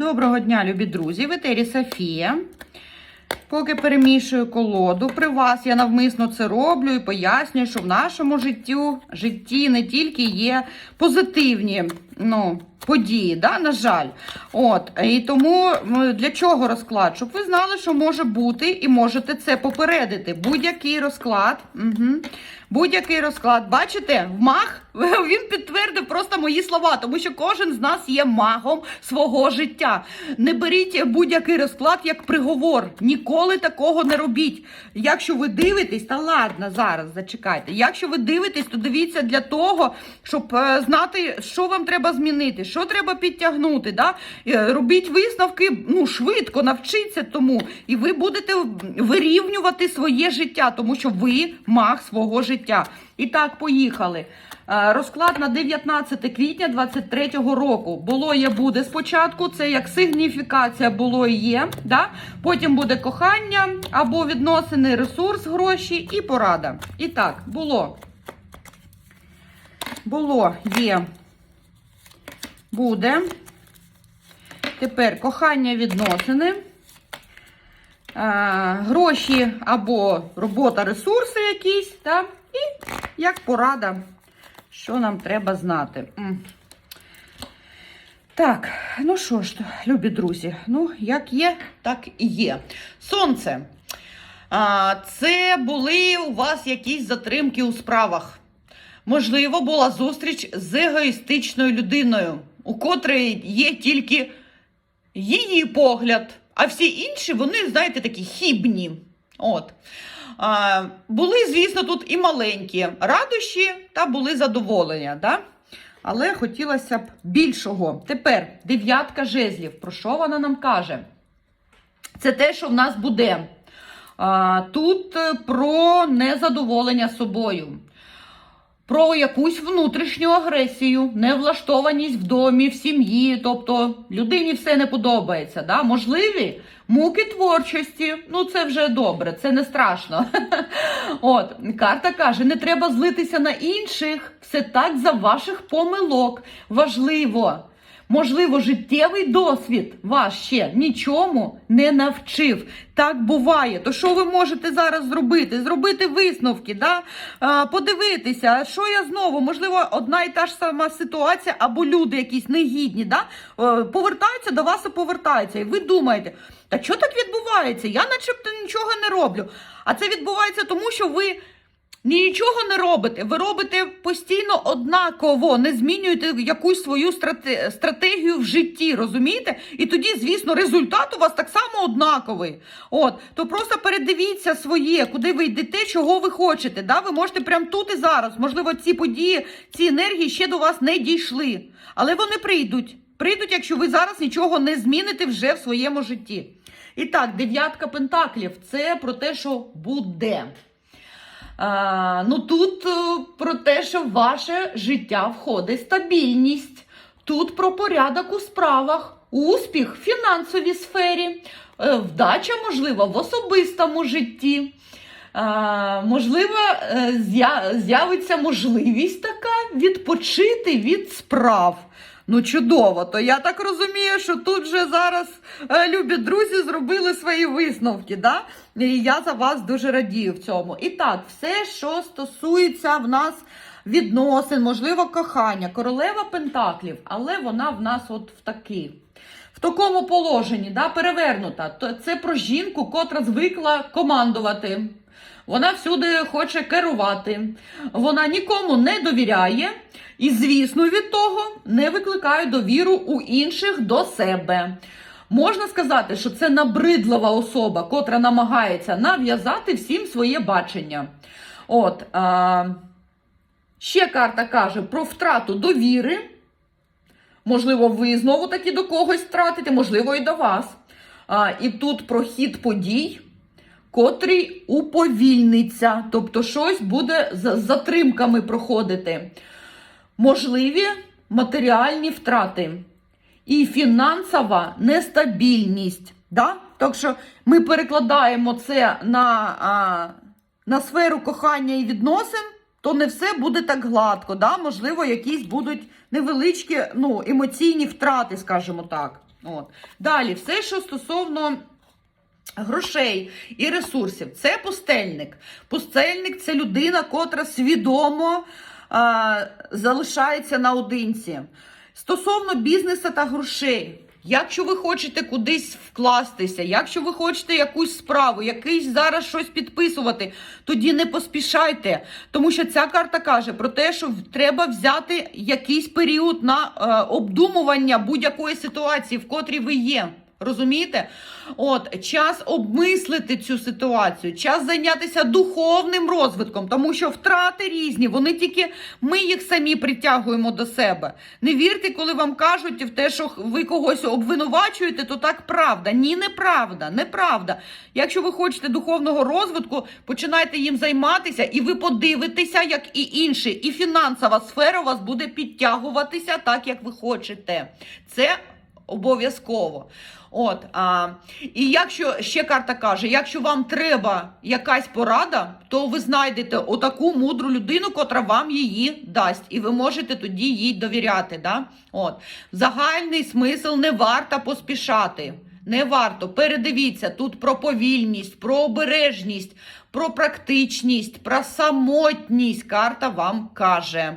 Доброго дня, любі друзі! В етері Софія. Поки перемішую колоду при вас, я навмисно це роблю і пояснюю, що в нашому життю, житті не тільки є позитивні ну, події, да, на жаль. От, І тому для чого розклад? Щоб ви знали, що може бути, і можете це попередити. Будь-який розклад. Угу. Будь-який розклад. Бачите, маг він підтвердив просто мої слова, тому що кожен з нас є магом свого життя. Не беріть будь-який розклад як приговор. Ніколи такого не робіть. Якщо ви дивитесь, та ладно, зараз зачекайте. Якщо ви дивитесь, то дивіться для того, щоб е, знати, що вам треба змінити, що треба підтягнути. Да? Е, Робіть висновки ну, швидко, навчіться тому, і ви будете вирівнювати своє життя, тому що ви маг свого життя. І так, поїхали. Е, Розклад на 19 квітня 23-го року. Було є буде спочатку. Це як сигніфікація було і є. Да? Потім буде кохання або відносини, ресурс, гроші і порада. І так, було. Було, є. Буде. Тепер кохання відносини. Е, гроші або робота, ресурси якісь, так? Як порада, що нам треба знати. Так, ну що ж, любі друзі, ну, як є, так і є. Сонце. А, це були у вас якісь затримки у справах. Можливо, була зустріч з егоїстичною людиною, у котрої є тільки її погляд, а всі інші, вони, знаєте, такі хібні. От. Були, звісно, тут і маленькі радощі та були задоволення. Да? Але хотілося б більшого. Тепер дев'ятка жезлів. Про що вона нам каже? Це те, що в нас буде. Тут е, про незадоволення собою. Про якусь внутрішню агресію, невлаштованість в домі, в сім'ї, тобто людині все не подобається. Да? Можливі муки творчості. Ну, це вже добре, це не страшно. От, карта каже: не треба злитися на інших, все так за ваших помилок. Важливо. Можливо, життєвий досвід вас ще нічому не навчив. Так буває. То що ви можете зараз зробити? Зробити висновки, да? а, подивитися, що я знову, можливо, одна і та ж сама ситуація, або люди якісь негідні, да? повертаються до вас і повертаються. І ви думаєте, та що так відбувається? Я начебто нічого не роблю. А це відбувається тому, що ви. Нічого не робите, ви робите постійно однаково, не змінюєте якусь свою страте- стратегію в житті, розумієте? І тоді, звісно, результат у вас так само однаковий. От, то просто передивіться своє, куди ви йдете, чого ви хочете. Да? Ви можете прямо тут і зараз. Можливо, ці події, ці енергії ще до вас не дійшли. Але вони прийдуть. Прийдуть, якщо ви зараз нічого не зміните вже в своєму житті. І так, дев'ятка пентаклів це про те, що буде. Ну тут е, про те, що в ваше життя входить стабільність. Тут про порядок у справах, успіх в фінансовій сфері, е, вдача, можливо, в особистому житті. Можливо, е, з'явиться можливість така відпочити від справ. Ну, чудово, то я так розумію, що тут же зараз е, любі друзі зробили свої висновки. Да? І я за вас дуже радію в цьому. І так, все, що стосується в нас відносин, можливо, кохання, королева Пентаклів, але вона в нас от в такий. В такому положенні, да, перевернута. То це про жінку, котра звикла командувати. Вона всюди хоче керувати. Вона нікому не довіряє і, звісно, від того не викликає довіру у інших до себе. Можна сказати, що це набридлива особа, котра намагається нав'язати всім своє бачення. От, а, ще карта каже про втрату довіри. Можливо, ви знову таки до когось втратите, можливо, і до вас. А, і тут про хід подій, котрий уповільниться, тобто щось буде з затримками проходити. Можливі матеріальні втрати і фінансова нестабільність. Да? Так що ми перекладаємо це на, а, на сферу кохання і відносин, то не все буде так гладко. Да? Можливо, якісь будуть невеличкі ну, емоційні втрати, скажімо так. От. Далі, все, що стосовно грошей і ресурсів, це пустельник. Пустельник це людина, котра свідомо а, залишається наодинці. Стосовно бізнесу та грошей. Якщо ви хочете кудись вкластися, якщо ви хочете якусь справу, якийсь зараз щось підписувати, тоді не поспішайте. Тому що ця карта каже про те, що треба взяти якийсь період на е, обдумування будь-якої ситуації, в котрій ви є. Розумієте? От час обмислити цю ситуацію, час зайнятися духовним розвитком, тому що втрати різні, вони тільки ми їх самі притягуємо до себе. Не вірте, коли вам кажуть в те, що ви когось обвинувачуєте, то так правда. Ні, неправда, неправда. Якщо ви хочете духовного розвитку, починайте їм займатися, і ви подивитеся, як і інші, і фінансова сфера у вас буде підтягуватися так, як ви хочете. Це обов'язково. От, а, і якщо ще карта каже, якщо вам треба якась порада, то ви знайдете отаку мудру людину, котра вам її дасть, і ви можете тоді їй довіряти. Да? От. Загальний смисл не варто поспішати. Не варто. Передивіться тут про повільність, про обережність, про практичність, про самотність. Карта вам каже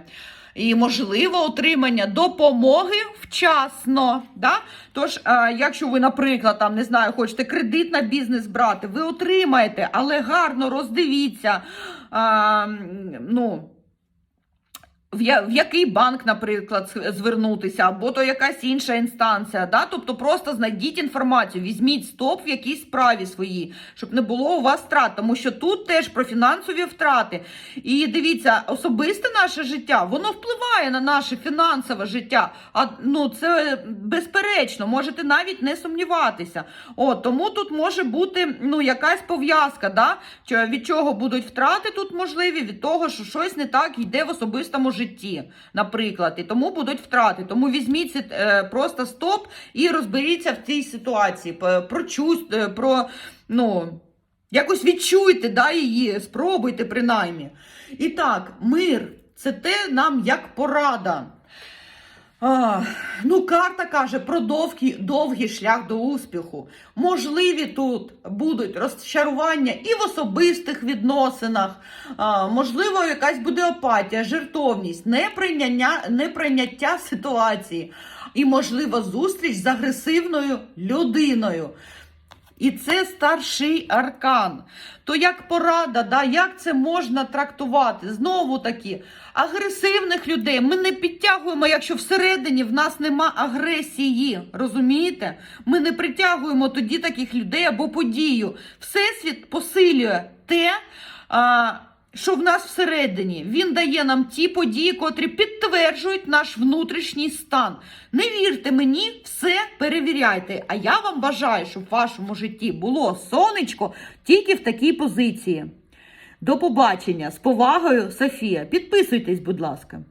і можливо отримання допомоги вчасно. Да? Тож, е, якщо ви, наприклад, там не знаю, хочете кредит на бізнес брати, ви отримаєте, але гарно роздивіться. Е, ну, в, який банк, наприклад, звернутися, або то якась інша інстанція. Да? Тобто просто знайдіть інформацію, візьміть стоп в якійсь справі своїй, щоб не було у вас втрат, тому що тут теж про фінансові втрати. І дивіться, особисте наше життя, воно впливає на наше фінансове життя. А ну це безперечно, можете навіть не сумніватися. От, тому тут може бути ну, якась пов'язка, да? Від чого будуть втрати тут можливі, від того, що щось не так йде в особистому житті, наприклад. І тому будуть втрати. Тому візьміть е, просто стоп і розберіться в цій ситуації. Про Прочусь, е, про ну. Якось відчуйте да, її, спробуйте принаймні. І так, мир це те нам як порада. А, ну, карта каже про довгий, довгий шлях до успіху. Можливі тут будуть розчарування і в особистих відносинах. А, можливо, якась буде апатія, жертовність, неприйняття, неприйняття ситуації. І, можливо, зустріч з агресивною людиною. І це старший аркан. То як порада, да, як це можна трактувати? Знову таки, агресивних людей ми не підтягуємо, якщо всередині в нас нема агресії. Розумієте? Ми не притягуємо тоді таких людей або подію. Всесвіт посилює те. А, що в нас всередині він дає нам ті події, котрі підтверджують наш внутрішній стан. Не вірте мені, все перевіряйте. А я вам бажаю, щоб в вашому житті було сонечко тільки в такій позиції. До побачення з повагою, Софія. Підписуйтесь, будь ласка.